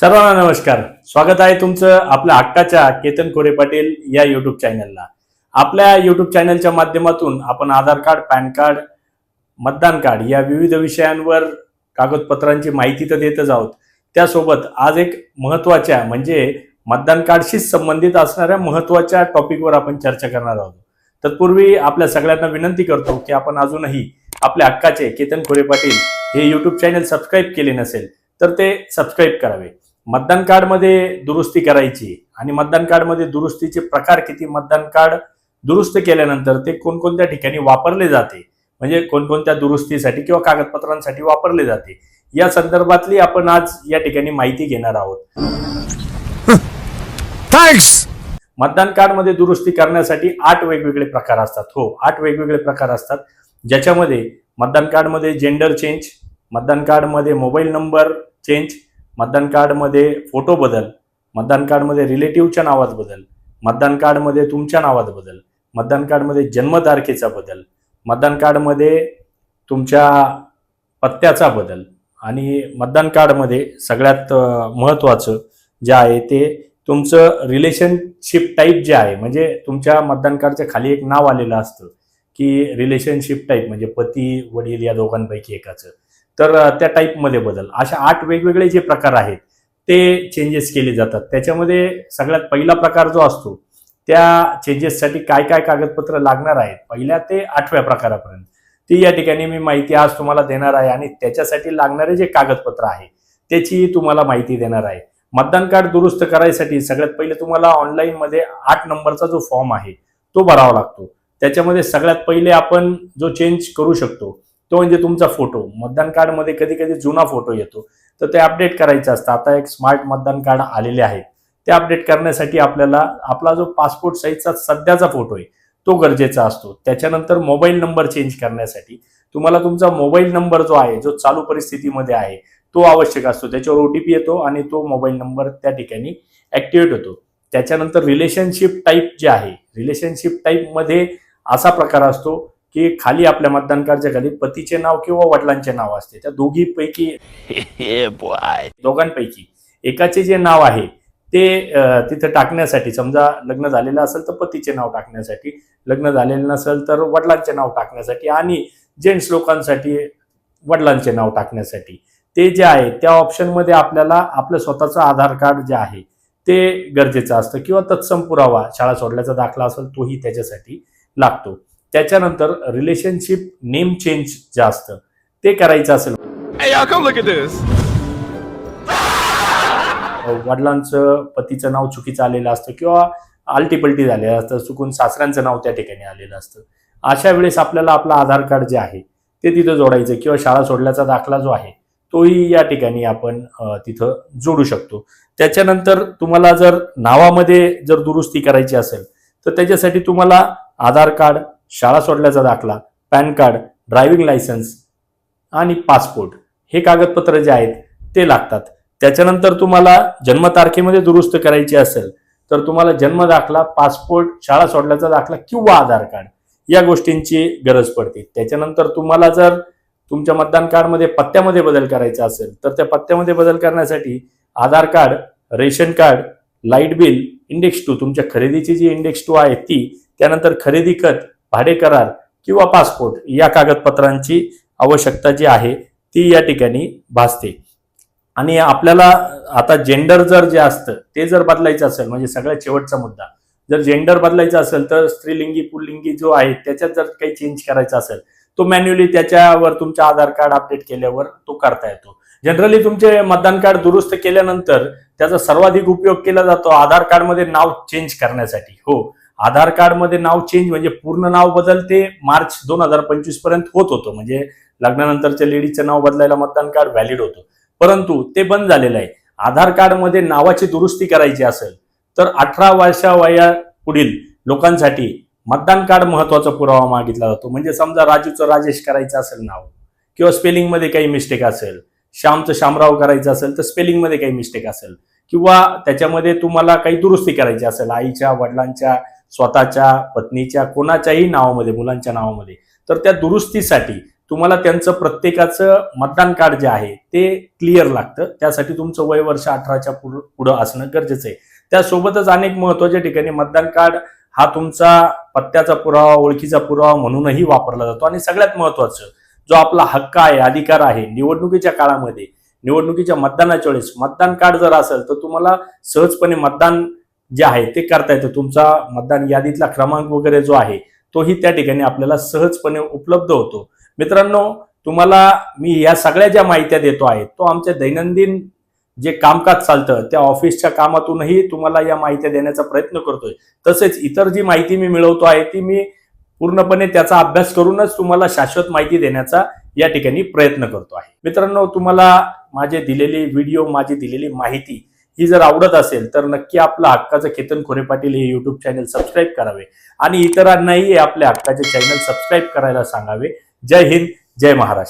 सर्वांना नमस्कार. स्वागत आहे तुमचं आपल्या हक्काच्या केतन कोरे पाटील या युट्यूब चॅनलला आपल्या युट्यूब चॅनलच्या माध्यमातून आपण आधार कार्ड पॅन कार्ड मतदान कार्ड या विविध विषयांवर कागदपत्रांची माहिती तर देतच आहोत. त्यासोबत आज एक महत्त्वाच्या म्हणजे मतदान कार्डशीच संबंधित असणाऱ्या महत्त्वाच्या टॉपिकवर आपण चर्चा करणार आहोत. तत्पूर्वी आपल्या सगळ्यांना विनंती करतो की आपण अजूनही आपल्या हक्काचे केतन खोरे पाटील हे युट्यूब चॅनल सबस्क्राईब केले नसेल तर ते सबस्क्राईब करावे. मतदान कार्डमध्ये दुरुस्ती करायची आणि मतदान कार्डमध्ये दुरुस्तीचे प्रकार किती मतदान कार्ड दुरुस्त केल्यानंतर ते कोणकोणत्या ठिकाणी वापरले जाते? म्हणजे कोणकोणत्या दुरुस्तीसाठी किंवा कागदपत्रांसाठी वापरले जाते? या संदर्भातली आपण आज या ठिकाणी माहिती घेणार आहोत. थँक्स मतदान कार्डमध्ये दुरुस्ती करण्यासाठी आठ वेगवेगळे प्रकार असतात. हो आठ वेगवेगळे प्रकार असतात. ज्याच्यामध्ये मतदान कार्डमध्ये जेंडर चेंज मतदान कार्डमध्ये मोबाईल नंबर चेंज मतदान कार्डमध्ये फोटो बदल मतदान कार्डमध्ये रिलेटिव्हच्या नावात बदल मतदान कार्डमध्ये तुमच्या नावात बदल मतदान कार्डमध्ये जन्मतारखेचा बदल मतदान कार्डमध्ये तुमच्या पत्त्याचा बदल आणि मतदान कार्डमध्ये सगळ्यात महत्त्वाचं जे आहे ते तुमचं रिलेशनशिप टाईप जे आहे म्हणजे तुमच्या मतदान कार्डच्या खाली एक नाव आलेलं असतं की रिलेशनशिप टाईप म्हणजे पती वडील या दोघांपैकी एकाचं. तर त्या टाईपमध्ये बदल. अशा आठ वेगवेगळे जे प्रकार आहेत ते चेंजेस केले जातात. त्याच्यामध्ये सगळ्यात पहिला प्रकार जो असतो त्या चेंजेससाठी काय काय कागदपत्र लागणार आहेत पहिल्या ते आठव्या प्रकारापर्यंत. ती या ठिकाणी मी माहिती आज तुम्हाला देणार आहे आणि त्याच्यासाठी लागणारे जे कागदपत्र आहे त्याची तुम्हाला माहिती देणार आहे. मतदान कार्ड दुरुस्त करायसाठी सगळ्यात पहिले तुम्हाला ऑनलाईनमध्ये आठ नंबरचा जो फॉर्म आहे तो भरावा लागतो. त्याच्यामध्ये सगळ्यात पहिले आपण जो चेंज करू शकतो तो म्हणजे तुमचा फोटो. मतदान कार्डमध्ये कधी कधी जुना फोटो येतो. तर ते अपडेट करायचं असतं. आता एक स्मार्ट मतदान कार्ड आलेले आहेत ते अपडेट करण्यासाठी आपल्याला आपला जो पासपोर्ट साईजचा सध्याचा फोटो आहे तो गरजेचा असतो. त्याच्यानंतर मोबाईल नंबर चेंज करण्यासाठी तुम्हाला तुमचा मोबाईल नंबर जो आहे जो चालू परिस्थितीमध्ये आहे तो आवश्यक असतो. त्याच्यावर ओटीपी येतो आणि तो मोबाईल नंबर त्या ठिकाणी ऍक्टिव्हेट होतो. त्याच्यानंतर रिलेशनशिप टाईप जे आहे रिलेशनशिप टाईपमध्ये असा प्रकार असतो. की खाली आपल्या मतदान कार्डच्या खाली पतीचे नाव किंवा वडिलांचे नाव असते. त्या दोघीपैकी दोघांपैकी एकाचे जे नाव आहे ते तिथं टाकण्यासाठी समजा लग्न झालेलं असेल तर पतीचे नाव टाकण्यासाठी लग्न झालेलं नसेल तर वडिलांचे नाव टाकण्यासाठी आणि जेंट्स लोकांसाठी वडिलांचे नाव टाकण्यासाठी. ते जे आहे त्या ऑप्शनमध्ये आपल्याला आपलं स्वतःचं आधार कार्ड जे आहे ते गरजेचं असतं किंवा तत्सम पुरावा शाळा सोडल्याचा दाखला असेल तोही त्याच्यासाठी लागतो. त्याच्यानंतर रिलेशनशिप नेम चेंज जे असतं ते करायचं असेल. वडिलांचं पतीचं नाव चुकीचं आलेलं असतं किंवा आलटीपलटी झालेलं असतं चुकून सासऱ्यांचं नाव त्या ठिकाणी आलेलं असतं. अशा वेळेस आपल्याला आपलं आधार कार्ड जे आहे ते तिथं जोडायचं किंवा शाळा सोडल्याचा दाखला जो आहे तोही या ठिकाणी आपण तिथं जोडू शकतो. त्याच्यानंतर तुम्हाला जर नावामध्ये जर दुरुस्ती करायची असेल तर त्याच्यासाठी तुम्हाला आधार कार्ड शाळा सोडल्याचा दाखला पॅन कार्ड ड्रायव्हिंग लायसन्स आणि पासपोर्ट हे कागदपत्र जे आहेत ते लागतात. त्याच्यानंतर तुम्हाला जन्मतारखेमध्ये दुरुस्त करायची असेल तर तुम्हाला जन्म दाखला पासपोर्ट शाळा सोडल्याचा दाखला किंवा आधार कार्ड या गोष्टींची गरज पडते. त्याच्यानंतर तुम्हाला जर तुमच्या मतदान कार्डमध्ये पत्त्यामध्ये बदल करायचा असेल तर त्या पत्त्यामध्ये बदल करण्यासाठी Aadhaar card ration card light bill index two तुमच्या खरेदीची जी इंडेक्स टू आहे ती त्यानंतर खरेदी खत भाडे करार किंवा पासपोर्ट या कागदपत्रांची आवश्यकता जी आहे ती या ठिकाणी भासते. आणि आपल्याला आता जेंडर जर जे असतं ते जर बदलायचं असेल म्हणजे सगळ्यात शेवटचा मुद्दा. जर जेंडर बदलायचं असेल तर स्त्रीलिंगी पुल्लिंगी जो आहे त्याच्यात जर काही चेंज करायचा असेल तो मॅन्युअली त्याच्यावर तुमचा आधार कार्ड अपडेट केल्यावर तो करता येतो. जनरली तुमचे मतदान कार्ड दुरुस्त केल्यानंतर त्याचा सर्वाधिक उपयोग केला जातो आधार कार्डमध्ये नाव चेंज करण्यासाठी. हो. आधार कार्डमध्ये नाव चेंज म्हणजे पूर्ण नाव बदलते. मार्च दोन हजार पंचवीसपर्यंत होत होतं. म्हणजे लग्नानंतरच्या लेडीजचं नाव बदलायला मतदान कार्ड व्हॅलिड होतं. परंतु ते बंद झालेलं आहे. आधार कार्डमध्ये नावाची दुरुस्ती करायची असेल तर अठरा वर्षा वया पुढील लोकांसाठी मतदान कार्ड महत्त्वाचा पुरावा मागितला जातो. म्हणजे समजा राजूचं राजेश करायचं असेल नाव किंवा स्पेलिंगमध्ये काही मिस्टेक असेल श्यामचं शामराव करायचं असेल तर स्पेलिंगमध्ये काही मिस्टेक असेल किंवा त्याच्यामध्ये तुम्हाला काही दुरुस्ती करायची असेल आईच्या वडिलांच्या स्वतःच्या पत्नीच्या कोणाच्याही नावामध्ये मुलांच्या नावामध्ये. तर त्या दुरुस्तीसाठी तुम्हाला त्यांचं प्रत्येकाचं मतदान कार्ड जे आहे ते क्लिअर लागतं. त्यासाठी तुमचं वय वर्ष अठराच्या पुढं पुढं असणं गरजेचं आहे. त्यासोबतच अनेक महत्त्वाच्या ठिकाणी मतदान कार्ड हा तुमचा पत्त्याचा पुरावा ओळखीचा पुरावा म्हणूनही वापरला जातो. आणि सगळ्यात महत्वाचं जो आपला हक्क आहे अधिकार आहे निवडणुकीच्या काळामध्ये निवडणुकीच्या मतदानाच्या वेळेस मतदान कार्ड जर असेल तर तुम्हाला सहजपणे मतदान जे आहे ते करता येतं. तुमचा मतदान यादीतला क्रमांक वगैरे जो आहे तोही त्या ठिकाणी आपल्याला सहजपणे उपलब्ध होतो. मित्रांनो तुम्हाला मी या सगळ्या ज्या माहित्या देतो आहे तो आमच्या दैनंदिन जे कामकाज चालतं त्या ऑफिसच्या कामातूनही तुम्हाला या माहित्या देण्याचा प्रयत्न करतोय. तसेच इतर जी माहिती मी मिळवतो आहे ती मी पूर्णपणे त्याचा अभ्यास करूनच तुम्हाला शाश्वत माहिती देण्याचा या ठिकाणी प्रयत्न करतो आहे. मित्रांनो तुम्हाला माझे दिलेले व्हिडिओ माझी दिलेली माहिती ही जर आवडत असेल तर नक्की आपलं हक्काचं केतन खोरे पाटील हे युट्यूब चॅनल सबस्क्राईब करावे. आणि इतरांनाही आपल्या हक्काचे चॅनल सबस्क्राईब करायला सांगावे. जय हिंद जय महाराष्ट्र.